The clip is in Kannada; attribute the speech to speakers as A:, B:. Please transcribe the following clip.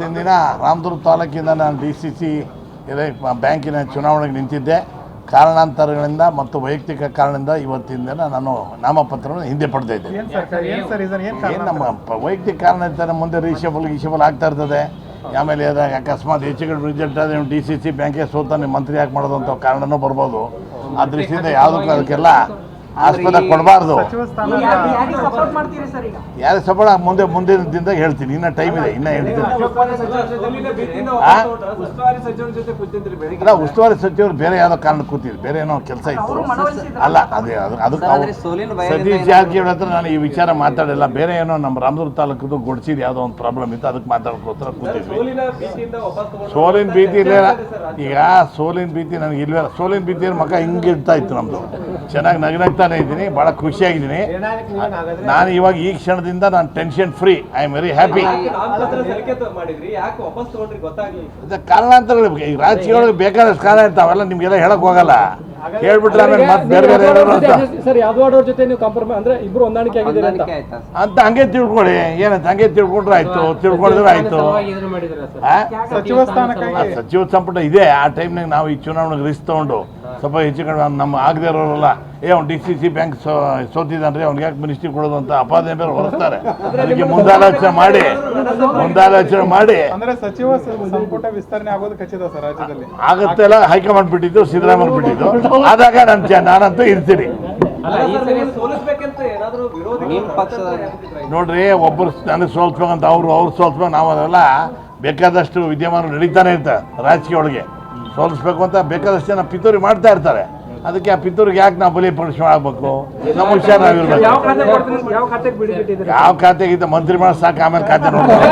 A: ಇವತ್ತಿನ ದಿನ ರಾಮದುರ್ಗ ತಾಲೂಕಿಂದ ನಾನು ಡಿ ಸಿ ಸಿ ಬ್ಯಾಂಕಿನ ಚುನಾವಣೆಗೆ ನಿಂತಿದ್ದೆ. ಕಾರಣಾಂತರಗಳಿಂದ ಮತ್ತು ವೈಯಕ್ತಿಕ ಕಾರಣದಿಂದ ಇವತ್ತಿನ ದಿನ ನಾನು ನಾಮಪತ್ರವನ್ನು ಹಿಂದೆ ಪಡೆದ ಇದ್ದೆ
B: ಸರ್ ಸರ್ ಇದನ್ನ ಏನ್
A: ಏನು ನಮ್ಮ ವೈಯಕ್ತಿಕ ಕಾರಣ ಇರ್ತಾರೆ ಮುಂದೆ ರೀಶಬಲ್ ಗೀಶಬಲ್ ಆಗ್ತಾ ಇರ್ತದೆ. ಆಮೇಲೆ ಅಕಸ್ಮಾತ್ ಹೆಚ್ಚು ಕಡೆ ರಿಸಲ್ಟ್ ಆದರೆ ಡಿ ಸಿ ಸಿ ಬ್ಯಾಂಕೇ ಸೋತ ನೀವು ಮಂತ್ರಿ ಯಾಕೆ ಮಾಡೋದು ಅಂತ ಕಾರಣನೂ ಬರ್ಬೋದು. ಆ ದೃಷ್ಟಿಯಿಂದ ಯಾವುದಕ್ಕೂ ಅದಕ್ಕೆಲ್ಲ ಆಸ್ಪದ ಕೊಡಬಾರ್ದು.
B: ಯಾರು
C: ಸಪೋರ್ಟ್ ಮಾಡ್ತೀರಿ ಸರ್ ಈಗ?
A: ಯಾರೇ ಸಬಳ ಮುಂದೆ ಮುಂದಿನ ದಿನದಾಗ ಹೇಳ್ತೀನಿ. ಇನ್ನೂ ಟೈಮ್ ಇದೆ ಇನ್ನೂ ಹೇಳ್ತೀನಿ. ಆ? ಅಲ್ಲ ಉಸ್ತುವಾರಿ ಸಚಿವರು ಬೇರೆ ಯಾವುದೋ ಕಾರಣ ಕೂತಿದ್ರು. ಬೇರೆ ಏನೋ ಕೆಲಸ ಇತ್ತು. ಅಲ್ಲ ಅದೇ ಅದು ಅದಕ್ಕೆ ಸತೀಶ್ ಜಾರಕಿಹೊಳಿ ಹತ್ರ ನಾನು ಈ ವಿಚಾರ ಮಾತಾಡಿಲ್ಲ. ಬೇರೆ ಏನೋ ನಮ್ಮ ರಾಮದುರ್ಗ ತಾಲೂಕದು ಗೊಡ್ಸಿದ್ ಯಾವುದೋ ಒಂದು ಪ್ರಾಬ್ಲಮ್ ಇತ್ತು ಅದಕ್ಕೆ ಮಾತಾಡ್ಕೋತ್ರ ಕೂತಿದ್ವಿ. ಸೋಲಿನ ಭೀತಿ ಇಲ್ಲ ಈಗ ಸೋಲಿನ ಭೀತಿ ನನಗೆ ಇಲ್ವೇ ಸೋಲಿನ ಭೀತಿ ಮಗ ಹಿಂಗೆ ಇಡ್ತಾ ಇತ್ತು ನಮ್ಮದು ಚೆನ್ನಾಗಿ ನಗನಾಗ್ತಾನೆ ಇದ್ದೀನಿ ಭಾಳ ಖುಷಿಯಾಗಿದ್ದೀನಿ. ನಾನು ಇವಾಗ ಈ ಕ್ಷಣದಿಂದ ನಾನು tension free I am very happy ಕಾರಣಾಂತರಗಳು ಈ ರಾಜಕೀಯಗಳಿಗೆ ಬೇಕಾದಷ್ಟು ಕಾರಣ ಇರ್ತಾವೆಲ್ಲ ನಿಮ್ಗೆಲ್ಲ ಹೇಳಕ್ ಹೋಗಲ್ಲ. ಹೇಳ್ಬಿಟ್ರೆ ಆಮೇಲೆ ಮತ್ತೆ ಬೇರೆ ಬೇರೆ ಏನಾದ್ರು ಅಂತ.
D: ಸರ್ ಯಾದವಾಡ್ ಅವ್ರ ಜೊತೆ ನೀವು ಕಾಂಪ್ರಮೈಸ್ ಅಂದ್ರೆ ಇಬ್ರು ಹೊಂದಾಣಿಕೆ ಆಗಿದ್ದೀರಿ ಅಂತ?
A: ಅಂತ ಹಂಗೆ ತಿಳ್ಕೊಳ್ಳಿ. ಏನಂತ? ಹಂಗೆ ತಿಳ್ಕೊಂಡ್ರೆ ಆಯ್ತು. ತಿಳ್ಕೊಂಡ್ರೆ ಆಯ್ತು. ಆ?
B: ಸಚಿವ ಸ್ಥಾನಕ್ಕಾಗಿ
A: ಆ ಸಚಿವ ಸಂಪುಟ ಇದೆ. ಆ ಟೈಮ್ನಾಗ ನಾವು ಈ ಚುನಾವಣೆಗೆ ರಿಸ್ಕ್ ತಗೊಂಡು ಸ್ವಲ್ಪ ಹೆಚ್ಚು ಕಡಿಮೆ ನಮ್ಮ ಆಗದೆ ಇರೋರಲ್ಲ. ಏ ಅವ್ನು ಡಿ ಸಿ ಸಿ ಬ್ಯಾಂಕ್ ಸೋ ಸೋತಿದ್ದಾನ್ರಿ ಅವ್ನಿಗೆ ಯಾಕೆ ಮಿನಿಸ್ಟ್ರಿ ಕೊಡೋದು ಅಂತ ಅಪಾದನೆ ಮೇಲೆ ಹೊರಸ್ತಾರೆ? ಅದಕ್ಕೆ ಮುಂದಾಲೋಚನೆ ಮಾಡಿ ಮುಂದಾಲೋಚನೆ ಮಾಡಿ.
B: ಅಂದ್ರೆ ಸಚಿವ ಸಂಪುಟ ವಿಸ್ತರಣೆ ಆಗೋದು ಖಚಿತ ಸರ್ ರಾಜ್ಯದಲ್ಲಿ.
A: ಆಗುತ್ತೆಲ್ಲ ಹೈಕಮಾಂಡ್ ಬಿಟ್ಟಿದ್ದು ಸಿದ್ದರಾಮಯ್ಯ ಬಿಟ್ಟಿದ್ದು. ಆದಾಗ ನಾನು ನಾನಂತೂ ಇರ್ತೀನಿ.
E: ಸೋಲಿಸ್ಬೇಕಂತ ಏನಾದ್ರು ವಿರೋಧಿ
F: ನಿಮ್ ಪಕ್ಷದ
A: ನೋಡ್ರಿ ಒಬ್ಬರು ನನಗೆ ಸೋಲ್ಸ್ಬೇಕಂತ ಅವರು ಅವ್ರು ಸೋಲ್ಸ್ಬೇಕು ನಾವು ಅದೆಲ್ಲ ಬೇಕಾದಷ್ಟು ವಿದ್ಯಮಾನ ನಡೀತಾನೆ ಇರ್ತಾರೆ ರಾಜಕೀಯ ಒಳಗೆ. ಸೋಲಿಸ್ಬೇಕು ಅಂತ ಬೇಕಾದಷ್ಟು ಜನ ಪಿತೂರಿ ಮಾಡ್ತಾ ಇರ್ತಾರೆ. ಅದಕ್ಕೆ ಆ ಪಿತೂರಿಗೆ ಯಾಕೆ ನಾವು ಬಲಿ ಪರಿಶ್ರಮ ಆಗ್ಬೇಕು? ನಮ್ಮ ಹುಷಾರ ನಾವಿರ್ಬೇಕು.
D: ಯಾವ
A: ಖಾತೆಗಿಂತ ಮಂತ್ರಿ ಮಾಡಿ ಸಾಕು ಆಮೇಲೆ ಖಾತೆ ನೋಡ್ತಾರೆ